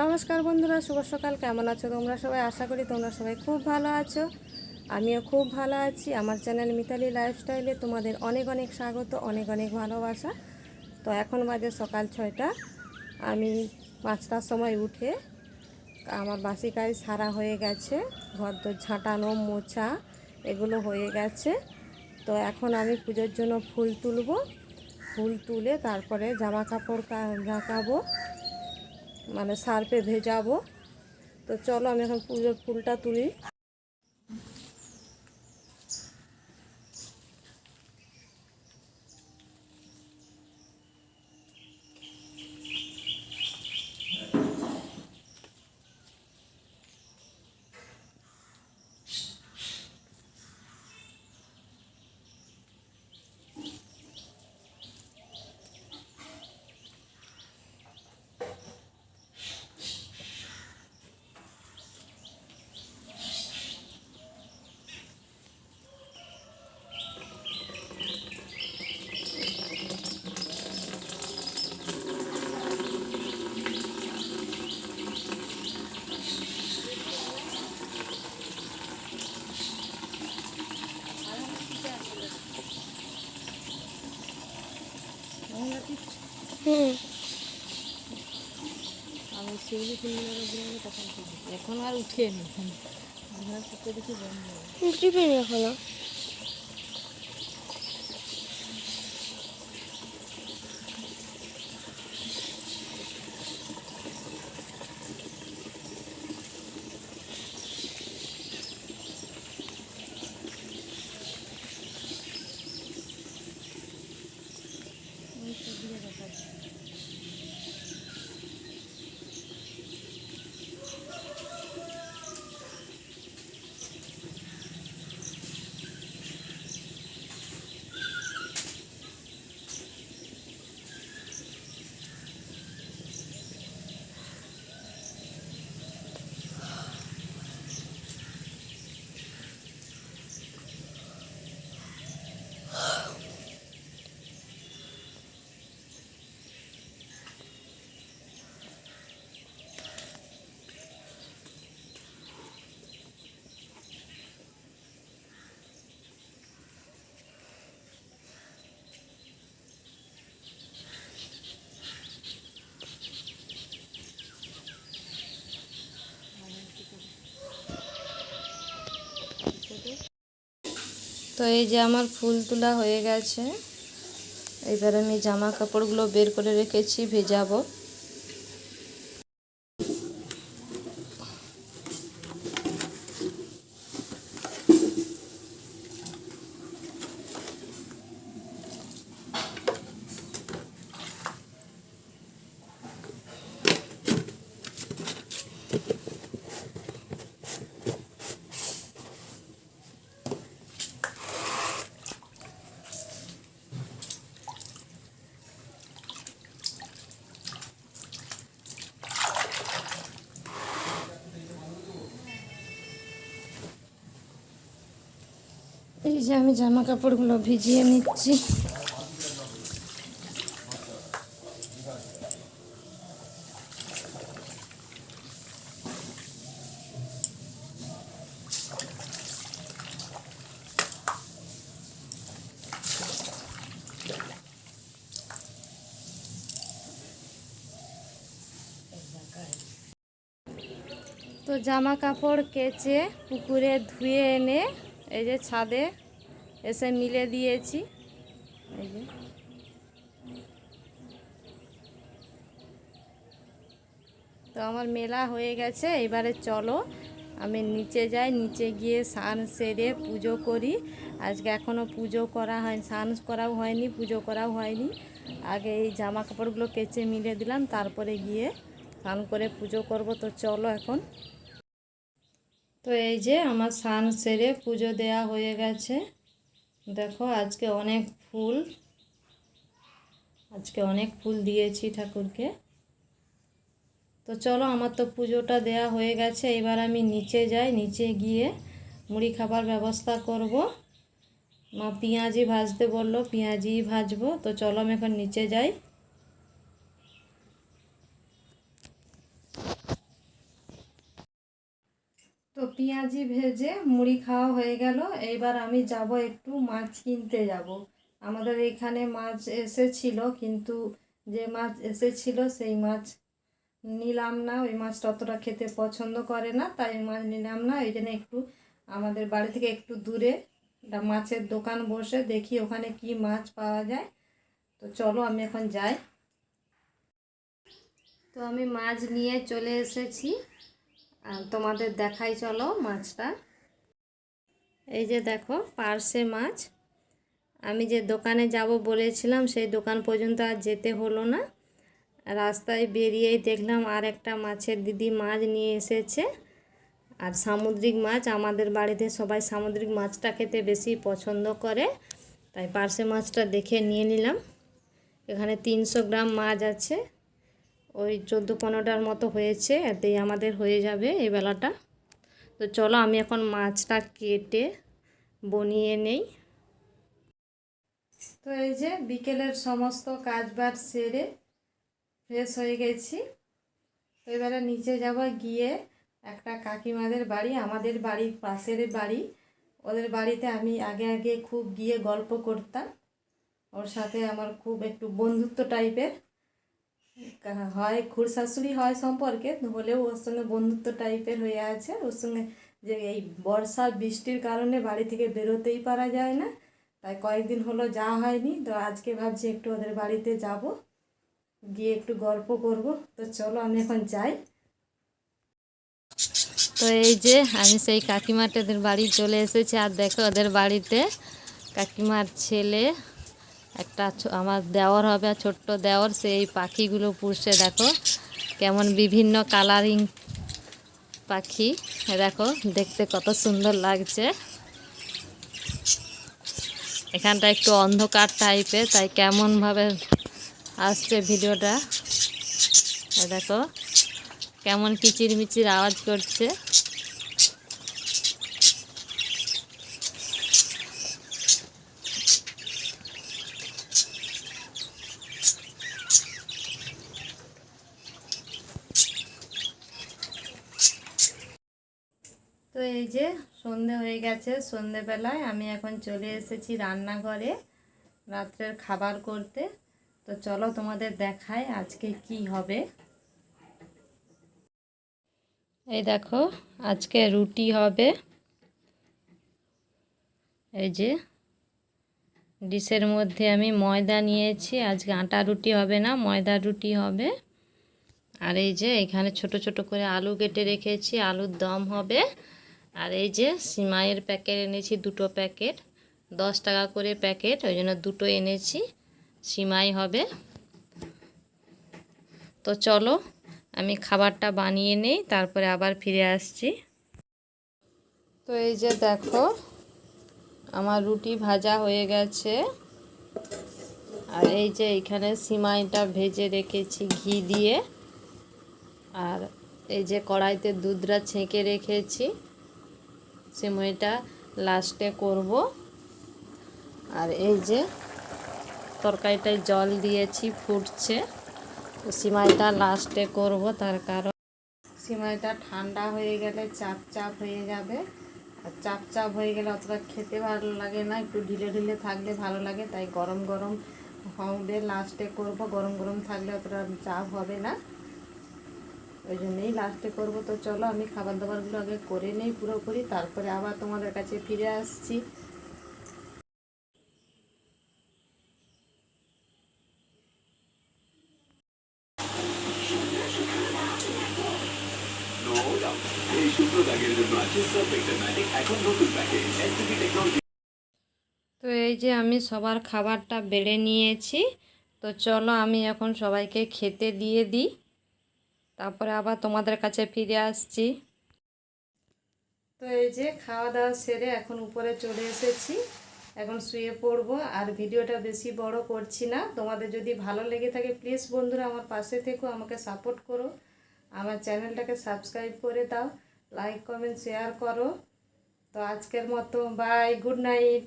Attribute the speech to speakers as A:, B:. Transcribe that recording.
A: নমস্কার বন্ধুরা, শুভ সকাল। কেমন আছো তোমরা সবাই? আশা করি তোমরা সবাই খুব ভালো আছো। আমিও খুব ভালো আছি। আমার চ্যানেল মিতালি লাইফস্টাইলে তোমাদের অনেক অনেক স্বাগত, অনেক অনেক ভালোবাসা। তো এখন বাজে সকাল ছয়টা। আমি পাঁচটার সময় উঠে আমার বাসি কাজ সারা হয়ে গেছে। ঘর দর ঝাঁটানো, মোছা, এগুলো হয়ে গেছে। তো এখন আমি পুজোর জন্য ফুল তুলব। ফুল তুলে তারপরে জামা কাপড় ঝাঁকাবো মানে সার্পে ভেজাবো। তো চলো আমি এখন পুজোর ফুলটা তুলি।
B: সেগুলি কিনে তখন এখন আর দেখি বন্ধ
A: টিফিন এখনও। তো এই যে আমার ফুল তোলা হয়ে গেছে। এবার আমি জামা কাপড়গুলো বের করে রেখেছি, ভেজাবো। যে আমি জামা কাপড়গুলো ভিজিয়ে নিচ্ছি। তো জামা কাপড় কেচে পুকুরে ধুয়ে এনে এই যে ছাদে এসে মিলে দিয়েছি। এই যে। তো আমার মেলা হয়ে গেছে, এবারে চলো। আমি নিচে যাই, নিচে গিয়ে স্নান সেরে পুজো করি। আজকে এখনও পুজো করা হয়, স্নান করাও হয়নি, পুজো করাও হয়নি। আগে এই জামা কাপড়গুলো কেচে মিলে দিলাম, তারপরে গিয়ে স্নান করে পুজো করব। তো চলো এখন। তো এই যে আমার স্নান সেরে পুজো দেয়া হয়ে গেছে। দেখো, আজকে অনেক ফুল। আজকে অনেক ফুল দিয়েছি ঠাকুরকে। তো চলো, আমার তো পুজোটা দেয়া হয়ে গেছে। এবার আমি নিচে যাই, নিচে গিয়ে মুড়ি খাবার ব্যবস্থা করব। মা, পেঁয়াজি ভাজতে বলল পেঁয়াজি ভাজবো। তো চলো, আমি এখন নিচে যাই। তো পেঁয়াজি ভেজে মুড়ি খাওয়া হয়ে গেল। এইবার আমি যাব একটু মাছ কিনতে যাব। আমাদের এখানে মাছ এসেছিল, কিন্তু যে মাছ এসেছিল সেই মাছ নিলাম না। ওই মাছটা অতটা খেতে পছন্দ করে না, তাই মাছ নিলাম না। ওই জন্য একটু আমাদের বাড়ি থেকে একটু দূরে একটা মাছের দোকান বসে দেখি ওখানে কি মাছ পাওয়া যায়। তো চলো আমি এখন যাই। তো আমি মাছ নিয়ে চলে এসেছি। তোমাদের দেখাই চলো মাছটা। এই যে দেখো পার্সে মাছ। আমি যে দোকানে যাব বলেছিলাম, সেই দোকান পর্যন্ত আর যেতে হলো না। রাস্তায় বেরিয়েই দেখলাম আর একটা মাছের দিদি মাছ নিয়ে এসেছে। আর সামুদ্রিক মাছ, আমাদের বাড়িতে সবাই সামুদ্রিক মাছটা খেতে বেশি পছন্দ করে। তাই পার্সে মাছটা দেখে নিয়ে নিলাম। এখানে তিনশো গ্রাম মাছ আছে। ওই চোদ্দ পনেরোটার মতো হয়েছে, এতেই আমাদের হয়ে যাবে এই বেলাটা। তো চলো আমি এখন মাছটা কেটে বনিয়ে নেই। তো এই যে বিকেলের সমস্ত কাজবাজ সেরে ফ্রেশ হয়ে গেছি। তো এবারে নিচে যাব গিয়ে একটা কাকিমাদের বাড়ি, আমাদের বাড়ির পাশের বাড়ি। ওদের বাড়িতে আমি আগে আগে খুব গিয়ে গল্প করতাম। ওর সাথে আমার খুব একটু বন্ধুত্ব টাইপের হয় খুড় শাশুড়ি হয় সম্পর্কে, হলেও ওর সঙ্গে বন্ধুত্ব টাইপের হয়ে আছে। ওর সঙ্গে যে এই বর্ষা, বৃষ্টির কারণে বাড়ি থেকে বেরোতেই পারা যায় না। তাই কয়েকদিন হলো যাওয়া হয়নি। তো আজকে ভাবছি একটু ওদের বাড়িতে যাব। গিয়ে একটু গল্প করব। তো চলো, আমি এখন যাই। তো এই যে আমি সেই কাকিমাটাদের বাড়ি চলে এসেছি। আর দেখো ওদের বাড়িতে কাকিমার ছেলে একটা আমার দেওর হবে ছোট্ট দেওর, সেই পাখিগুলো পুষে দেখো। কেমন বিভিন্ন কালারিং পাখি দেখো, দেখতে কত সুন্দর লাগছে। এখানটা একটু অন্ধকার টাইপের তাই কেমনভাবে আসছে ভিডিওটা দেখো। কেমন কিচির মিচির আওয়াজ করছে। তো এই যে সন্ধে হয়ে গেছে, সন্ধেবেলায় আমি এখন চলে এসেছি রান্নাঘরে রাত্রের খাবার করতে। তো চলো তোমাদের দেখায় আজকে কি হবে। এই দেখো, আজকে রুটি হবে। এই যে ডিশের মধ্যে আমি ময়দা নিয়েছি। আজকে আটা রুটি হবে না, ময়দা রুটি হবে। আর এই যে এখানে ছোট ছোট করে আলু কেটে রেখেছি, আলুর দম হবে। আর এই যে সিমাইয়ের প্যাকেট এনেছি, দুটো প্যাকেট। দশ টাকা করে প্যাকেট, ওই জন্য দুটো এনেছি। সিমাই হবে। তো চলো, আমি খাবারটা বানিয়ে নেই, তারপরে আবার ফিরে আসছি। তো এই যে দেখো, আমার রুটি ভাজা হয়ে গেছে। আর এই যে এখানে সিমাইটা ভেজে রেখেছি ঘি দিয়ে। আর এই যে কড়াইতে দুধটা ছেঁকে রেখেছি। সিমইটা লাস্টে করব। আর এই যে তরকারিটায় জল দিয়েছি, ফুটছে। সিমাইটা লাস্টে করব তার কারণ সিমাইটা ঠান্ডা হয়ে গেলে চাপ চাপ হয়ে যাবে। আর চাপ চাপ হয়ে গেলে অতটা খেতে ভালো লাগে না, একটু ঢিলে ঢিলে থাকলে ভালো লাগে, তাই গরম গরম হবে লাস্টে করব। গরম গরম থাকলে অতটা চাপ হবে না। ওই জন্যই লাস্টে করব। তো চলো, আমি খাবার দাবারগুলো আগে করে নেই পুরোপুরি তারপরে আবার তোমাদের কাছে ফিরে আসছি। তো এই যে আমি সবার খাবারটা বেড়ে নিয়েছি। তো চলো, আমি এখন সবাইকে খেতে দিয়ে দিই। তারপরে আবার তোমাদের কাছে ফিরে আসছি। তো এই যে খাওয়া দাওয়া সেরে এখন উপরে চলে এসেছি। এখন শুয়ে পড়ব আর ভিডিওটা বেশি বড় করছি না। তোমাদের যদি ভালো লেগে থাকে প্লিজ বন্ধুরা আমার পাশে থেকো, আমাকে সাপোর্ট করো। আমার চ্যানেলটাকে সাবস্ক্রাইব করে দাও লাইক কমেন্ট শেয়ার করো। তো আজকের মতো বাই গুড নাইট